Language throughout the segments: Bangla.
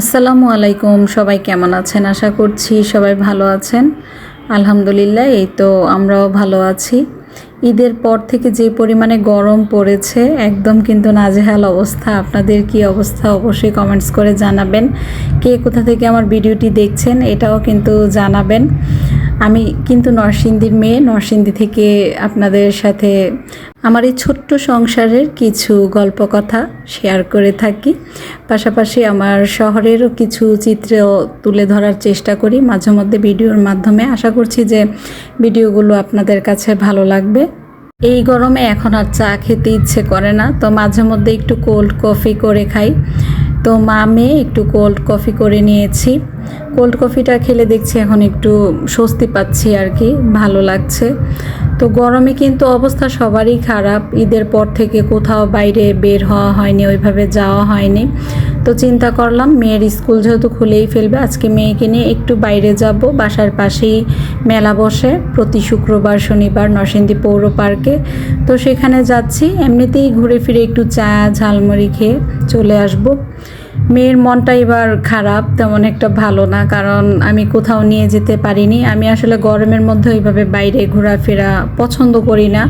আসসালামু আলাইকুম, সবাই কেমন আছেন? আশা করছি সবাই ভালো আছেন। আলহামদুলিল্লাহ, এই তো আমরাও ভালো আছি। ঈদের পর থেকে যে পরিমাণে গরম পড়েছে, একদম কিন্তু নাজেহাল অবস্থা। আপনাদের কি অবস্থা অবশ্যই কমেন্টস করে জানাবেন। কে কোথা থেকে আমার ভিডিওটি দেখছেন, এটাও কিন্তু জানাবেন। আমি কিন্তু নরসিংদীর মেয়ে। নরসিংদী থেকে আপনাদের সাথে আমার এই ছোট্ট সংসারের কিছু গল্প কথা শেয়ার করে থাকি। পাশাপাশি আমার শহরেরও কিছু চিত্র তুলে ধরার চেষ্টা করি। মাঝে মধ্যে ভিডিওর মাধ্যমে। আশা করছি যে ভিডিওগুলো আপনাদের কাছে ভালো লাগবে। এই গরমে এখন আর চা খেতে ইচ্ছে করে না। তো মাঝে মধ্যে একটু কোল্ড কফি করে খাই। তো মা মেয়ে একটু কোল্ড কফি করে নিয়েছি। কোল্ড কফিটা খেলে দেখছি এখন একটু স্বস্তি পাচ্ছি আর কি, ভালো লাগছে। তো গরমে কিন্তু অবস্থা সবারই খারাপ, ঈদের পর থেকে কোথাও বাইরে বের হওয়া হয়নি, ওইভাবে যাওয়া হয়নি। তো চিন্তা করলাম, মেয়ের স্কুল যেহেতু খুলেই ফেলবে, আজকে মেয়েকে নিয়ে একটু বাইরে যাব। বাসার পাশেই মেলা বসে, প্রতি শুক্রবার, শনিবার নরসিংদী পৌর পার্কে। তো সেখানে যাচ্ছি, এমনিতেই ঘুরে ফিরে একটু চা, ঝালমুড়ি খেয়ে চলে আসব। মেয়ের মনটা এবার খারাপ, তেমন একটা ভালো না, কারণ আমি কোথাও নিয়ে যেতে পারিনি। আমি আসলে গরমের মধ্যে ওইভাবে বাইরে ঘোরাফেরা পছন্দ করি না।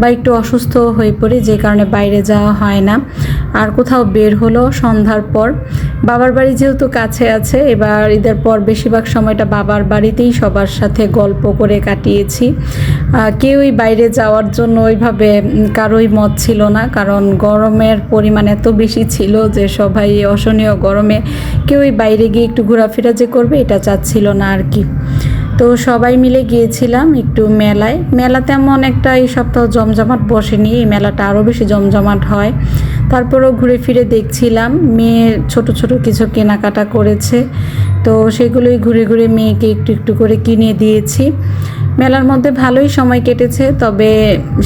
বা একটু অসুস্থ হয়ে পড়ি, যে কারণে বাইরে যাওয়া হয় না। আর কোথাও বের হলো সন্ধ্যার পর। বাবার বাড়ি যেহেতু কাছে আছে, এবার ঈদের পর বেশিরভাগ সময়টা বাবার বাড়িতেই সবার সাথে গল্প করে কাটিয়েছি। কেউই বাইরে যাওয়ার জন্য ওইভাবে কারোই মত ছিল না, কারণ গরমের পরিমাণ এত বেশি ছিল যে সবাই অসহনীয় গরমে কেউই বাইরে গিয়ে একটু ঘোরাফেরা যে করবে, এটা চাচ্ছিল না আর কি। তো সবাই মিলে গিয়েছিলাম একটু মেলায়। মেলা তেমন একটা এই সপ্তাহ জমজমাট বসেনি, এই মেলাটা আরও বেশি জমজমাট হয়। তারপরও ঘুরে ফিরে দেখছিলাম, মেয়ে ছোট ছোট কিছু কেনাকাটা করেছে। তো সেগুলোই ঘুরে ঘুরে মেয়েকে একটু একটু করে কিনে দিয়েছি। মেলার মধ্যে ভালোই সময় কেটেছে, তবে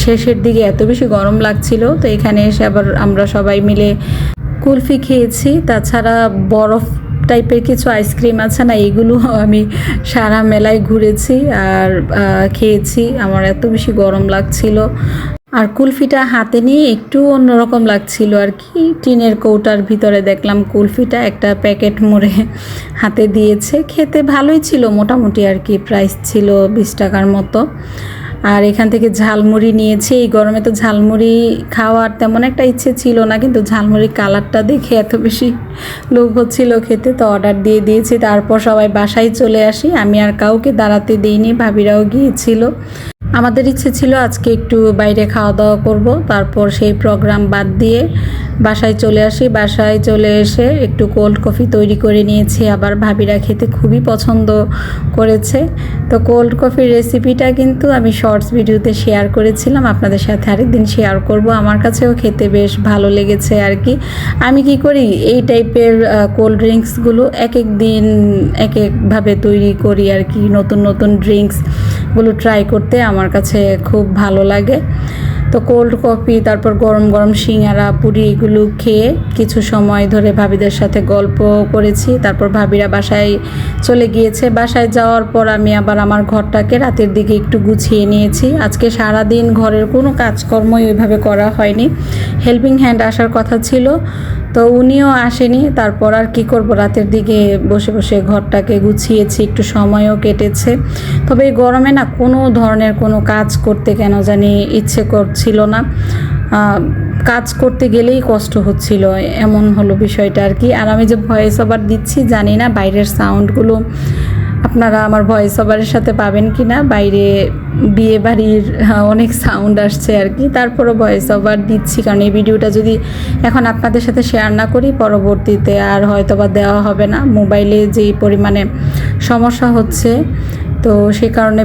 শেষের দিকে এত বেশি গরম লাগছিল। তো এখানে এসে আবার আমরা সবাই মিলে কুলফি খেয়েছি। তাছাড়া বরফ টাইপের কিছু আইসক্রিম আছে না, এগুলো আমি সারা মেলায় ঘুরেছি আর খেয়েছি। আমার এত বেশি গরম লাগছিল। আর কুলফিটা হাতে নিয়ে একটু অন্যরকম লাগছিল আর কি। টিনের কৌটার ভিতরে দেখলাম কুলফিটা একটা প্যাকেট মুড়ে হাতে দিয়েছে। খেতে ভালোই ছিল, মোটামুটি আর কি। প্রাইস ছিল বিশ টাকার মতো। আর এখান থেকে ঝালমুড়ি নিয়েছি। এই গরমে তো ঝালমুড়ি খাওয়ার তেমন একটা ইচ্ছে ছিল না, কিন্তু ঝালমুড়ির কালারটা দেখে এত বেশি লোভ হচ্ছিল খেতে, তো অর্ডার দিয়ে দিয়েছি। তারপর সবাই বাসায় চলে আসি। আমি আর কাউকে দাঁড়াতে দিইনি, ভাবিরাও গিয়েছিল। আমাদের ইচ্ছে ছিল আজকে একটু বাইরে খাওয়া দাওয়া করব। তারপর সেই প্রোগ্রাম বাদ দিয়ে বাসায় চলে আসি। বাসায় চলে এসে একটু কোল্ড কফি তৈরি করে নিয়েছি। আবার ভাবিরা খেতে খুবই পছন্দ করেছে। তো কোল্ড কফির রেসিপিটা কিন্তু আমি শর্টস ভিডিওতে শেয়ার করেছিলাম। আপনাদের সাথে আরেকদিন শেয়ার করব। আমার কাছেও খেতে বেশ ভালো লেগেছে আর কি। আমি কি করি? এই টাইপের কোল্ড ড্রিঙ্কসগুলো এক এক দিন এক একভাবে তৈরি করি আর কি। নতুন নতুন ড্রিঙ্কসগুলো ট্রাই করতে আমার কাছে খুব ভালো লাগে। তো কোল্ড কফি তারপর গরম গরম সিঙ্গারা, পুরি এগুলো খেয়ে কিছু সময় ধরে ভাবিদের সাথে গল্প করেছি। তারপর ভাবিরা বাসায় চলে গিয়েছে। বাসায় যাওয়ার পর আমি আবার আমার ঘরটাকে রাতের দিকে একটু গুছিয়ে নিয়েছি। আজকে সারা দিন ঘরের কোনো কাজকর্মই ওইভাবে করা হয়নি। হেল্পিং হ্যান্ড আসার কথা ছিল। তো উনিও আসেনি, তারপর আর কি করব? রাতের দিকে বসে বসে ঘরটাকে গুছিয়েছি, একটু সময়ও কেটেছে। তবে এই গরমে না কোনো ধরনের কোনো কাজ করতে কেন জানি ইচ্ছে করছিল না। কাজ করতে গেলেই কষ্ট হচ্ছিল, এমন হলো বিষয়টা আর কি। আর আমি যে ভয়েস ওভার দিচ্ছি জানি না, বাইরের সাউন্ডগুলো আপনারা আমার ভয়েস ওভারের সাথে পাবেন কি না বাইরে বিয়ে বাড়ির আহ, অনেক সাউন্ড আসছে আর কি। তারপরও ভয়েস ওভার দিচ্ছি কারণ এই ভিডিওটা যদি এখন আপনাদের সাথে শেয়ার না করি পরবর্তীতে আর হয়তো বা দেওয়া হবে না। মোবাইলে যেই পরিমাণে সমস্যা হচ্ছে তো সে কারণে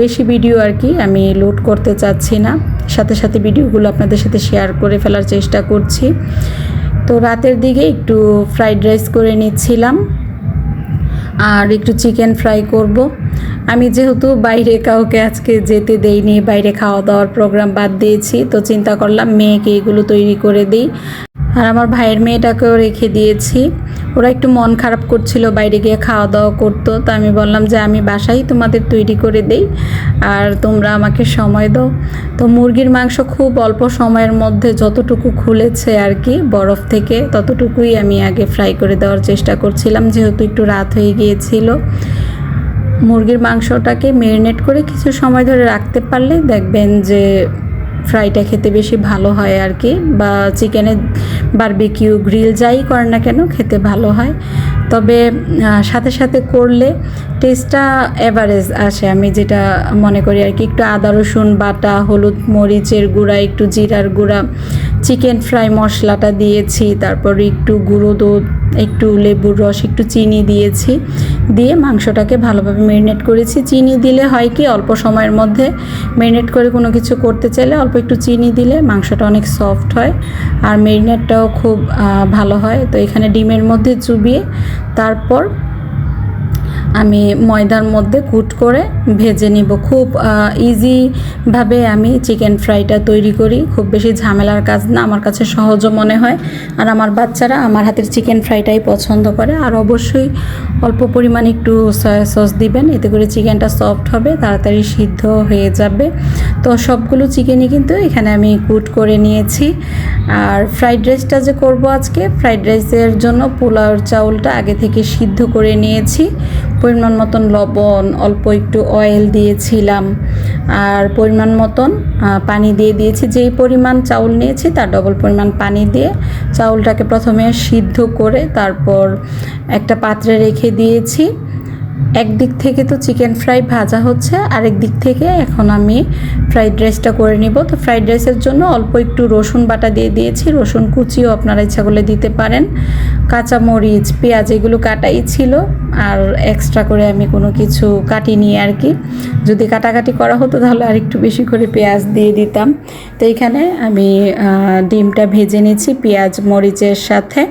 বেশি ভিডিও আর কি আমি লোড করতে চাচ্ছি না। সাথে সাথে ভিডিওগুলো আপনাদের সাথে শেয়ার করে ফেলার চেষ্টা করছি। তো রাতের দিকে একটু ফ্রাইড রাইস করে নিচ্ছিলাম। আর একটু চিকেন ফ্রাই করব। আমি যেহেতু বাইরে কাউকে আজকে যেতে দেইনি, বাইরে খাওয়া দাওয়ার প্রোগ্রাম বাদ দিয়েছি, তো চিন্তা করলাম মেয়েকে এগুলো তৈরি করে দিই। আর আমার ভাইয়ের মেয়েটাকেও রেখে দিয়েছি। ওরা একটু মন খারাপ করছিল, বাইরে গিয়ে খাওয়া দাওয়া করতো। তো আমি বললাম যে, আমি বাসাই তোমাদের তৈরি করে দেই আর তোমরা আমাকে সময় দাও। তো মুরগির মাংস খুব অল্প সময়ের মধ্যে যতটুকু খুলেছে আর কি, বরফ থেকে ততটুকুই আমি আগে ফ্রাই করে দেওয়ার চেষ্টা করছিলাম, যেহেতু একটু রাত হয়ে গিয়েছিল। মুরগির মাংসটাকে মেরিনেট করে কিছু সময় ধরে রাখতে পারলে দেখবেন যে ফ্রাইটা খেতে বেশি ভালো হয় আর কি, বা চিকেনের বারবিকিউ, গ্রিল যাই করে না কেন, খেতে ভালো হয়। তবে সাথে সাথে করলে টেস্টটা অ্যাভারেজ আসে। আমি যেটা মনে করি আর কি, একটু আদা, রসুন, বাটা, হলুদ মরিচের গুঁড়া, একটু জিরার গুঁড়া চিকেন ফ্রাই মশলাটা দিয়েছি, তারপর একটু গুঁড়ো দুধ, একটু লেবুর রস, একটু চিনি দিয়েছি, দিয়ে মাংসটাকে ভালোভাবে মেরিনেট করেছি। চিনি দিলে হয় কি, অল্প সময়ের মধ্যে মেরিনেট করে কোনো কিছু করতে চাইলে অল্প একটু চিনি দিলে মাংসটা অনেক সফট হয়, আর মেরিনেটটাও খুব ভালো হয়। তো এখানে ডিমের মধ্যে চুবিয়ে তারপর আমি ময়দার মধ্যে কুট করে ভেজে নিব। খুব ইজিভাবে আমি চিকেন ফ্রাইটা তৈরি করি। খুব বেশি ঝামেলার কাজ না, আমার কাছে সহজও মনে হয়। আর আমার বাচ্চারা আমার হাতের চিকেন ফ্রাইটাই পছন্দ করে। আর অবশ্যই অল্প পরিমাণ একটু সয়া সস দিবেন, এতে করে চিকেনটা সফট হবে, তাড়াতাড়ি সিদ্ধ হয়ে যাবে। তো সবগুলো চিকেনই কিন্তু এখানে আমি কুট করে নিয়েছি। আর ফ্রাইড রাইসটা যে করব আজকে ফ্রাইড রাইসের জন্য পোলাওর চাউলটা আগে থেকে সিদ্ধ করে নিয়েছি। পরিমাণ মতন লবণ, অল্প একটু অয়েল দিয়েছিলাম। আর পরিমাণ মতন পানি দিয়ে দিয়েছি। যেই পরিমাণ চাউল নিয়েছি, তার ডবল পরিমাণ পানি দিয়ে চাউলটাকে প্রথমে সিদ্ধ করে তারপর একটা পাত্রে রেখে দিয়েছি। একদিক থেকে তো চিকেন ফ্রাই ভাজা হচ্ছে, আরেক দিক থেকে এখন আমি ফ্রাইড রাইসটা করে নিব। তো ফ্রাইড রাইসের জন্য অল্প একটু রসুন বাটা দিয়ে দিয়েছি, রসুন কুচিও আপনারা ইচ্ছা করলে দিতে পারেন। কাঁচা মরিচ পেঁয়াজ এগুলো কাটাই ছিল, আর এক্সট্রা করে আমি কোনো কিছু কাটিনি আর কি। যদি কাটাকাটি করা হতো তাহলে আর একটু বেশি করে পেঁয়াজ দিয়ে দিতাম। তো এখানে আমি ডিমটা ভেজে নিচ্ছি পেঁয়াজ, মরিচের সাথে।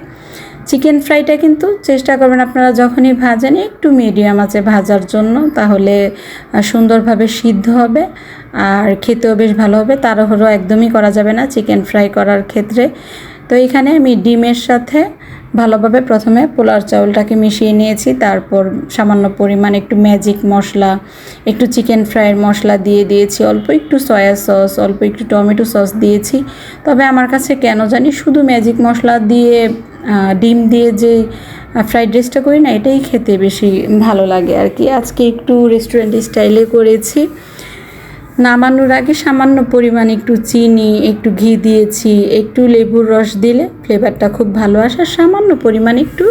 চিকেন ফ্রাইটা কিন্তু চেষ্টা করবেন আপনারা যখনই ভাজেন, একটু মিডিয়াম আছে ভাজার জন্য, তাহলে সুন্দরভাবে সিদ্ধ হবে আর খেতেও বেশ ভালো হবে। তাড়াহুড়ো একদমই করা যাবে না চিকেন ফ্রাই করার ক্ষেত্রে। তো এখানে আমি ডিমের সাথে ভালোভাবে প্রথমে পোলার চাউলটাকে মিশিয়ে নিয়েছি, তারপর সামান্য পরিমাণ একটু ম্যাজিক মশলা, একটু চিকেন ফ্রাইয়ের মশলা দিয়ে দিয়েছি, অল্প একটু সয়া সস অল্প একটু টমেটো সস দিয়েছি। তবে আমার কাছে কেন জানি শুধু ম্যাজিক মশলা দিয়ে ডিম দিয়ে যে ফ্রাইড রাইসটা করি না, এটাই খেতে বেশি ভালো লাগে আর কি। আজকে একটু রেস্টুরেন্ট স্টাইলে করেছি। নামানোর আগে সামান্য পরিমাণ একটু চিনি, একটু ঘি দিয়েছি, একটু লেবুর রস দিলে ফ্লেভারটা খুব ভালো আসে। সামান্য পরিমাণ একটু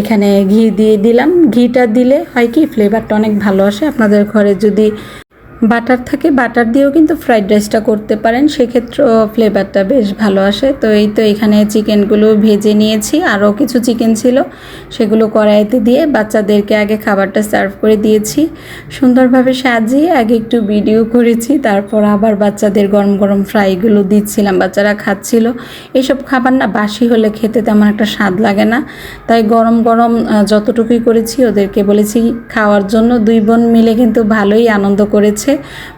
এখানে ঘি দিয়ে দিলাম। ঘিটা দিলে হয় কি ফ্লেভারটা অনেক ভালো আসে। আপনাদের ঘরে যদি বাটার থাকে, বাটার দিয়েও কিন্তু ফ্রাইড রাইসটা করতে পারেন। সেক্ষেত্রেও ফ্লেভারটা বেশ ভালো আসে। তো এই তো এখানে চিকেনগুলো ভেজে নিয়েছি। আরও কিছু চিকেন ছিল, সেগুলো কড়াইতে দিয়ে বাচ্চাদেরকে আগে খাবারটা সার্ভ করে দিয়েছি। সুন্দরভাবে সাজিয়ে আগে একটু ভিডিও করেছি, তারপর আবার বাচ্চাদের গরম গরম ফ্রাইগুলো দিচ্ছিলাম, বাচ্চারা খাচ্ছিল। এসব খাবার না বাসি হলে খেতে তেমন একটা স্বাদ লাগে না। তাই গরম গরম যতটুকুই করেছি ওদেরকে বলেছি, খাওয়ার জন্য দুই বোন মিলে কিন্তু ভালোই আনন্দ করেছে।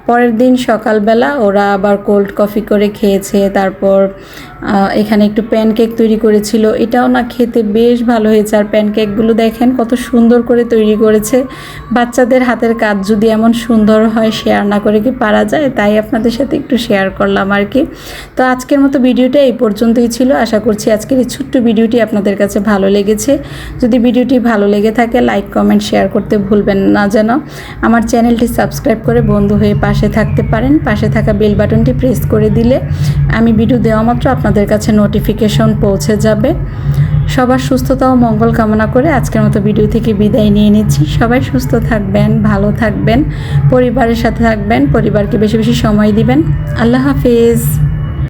পরের দিন সকালবেলা ওরা আবার কোল্ড কফি করে খেয়েছে তারপর এখানে একটু প্যানকেক তৈরি করেছিল। এটাও না খেতে বেশ ভালো হয়েছে। আর প্যানকেকগুলো দেখেন, কত সুন্দর করে তৈরি করেছে। বাচ্চাদের হাতের কাজ যদি এমন সুন্দর হয় শেয়ার না করে কি পারা যায়? তাই আপনাদের সাথে একটু শেয়ার করলাম আর কি। তো আজকের মতো ভিডিওটা এই পর্যন্তই ছিল। আশা করছি আজকের এই ছোট্ট ভিডিওটি আপনাদের কাছে ভালো লেগেছে। যদি ভিডিওটি ভালো লেগে থাকে লাইক কমেন্ট শেয়ার করতে ভুলবেন না যেন। আমার চ্যানেলটি সাবস্ক্রাইব করে বন্ধু হয়ে পাশে থাকতে পারেন। পাশে থাকা বেল বাটনটি প্রেস করে দিলে আমি ভিডিও দেওয়া মাত্র আপনাদের কাছে নোটিফিকেশন পৌঁছে যাবে। সবার সুস্থতা ও মঙ্গল কামনা করে আজকের মতো ভিডিও থেকে বিদায় নিয়ে নিচ্ছি। সবাই সুস্থ থাকবেন, ভালো থাকবেন, পরিবারের সাথে থাকবেন, পরিবারকে বেশি বেশি সময় দিবেন। আল্লাহ হাফিজ।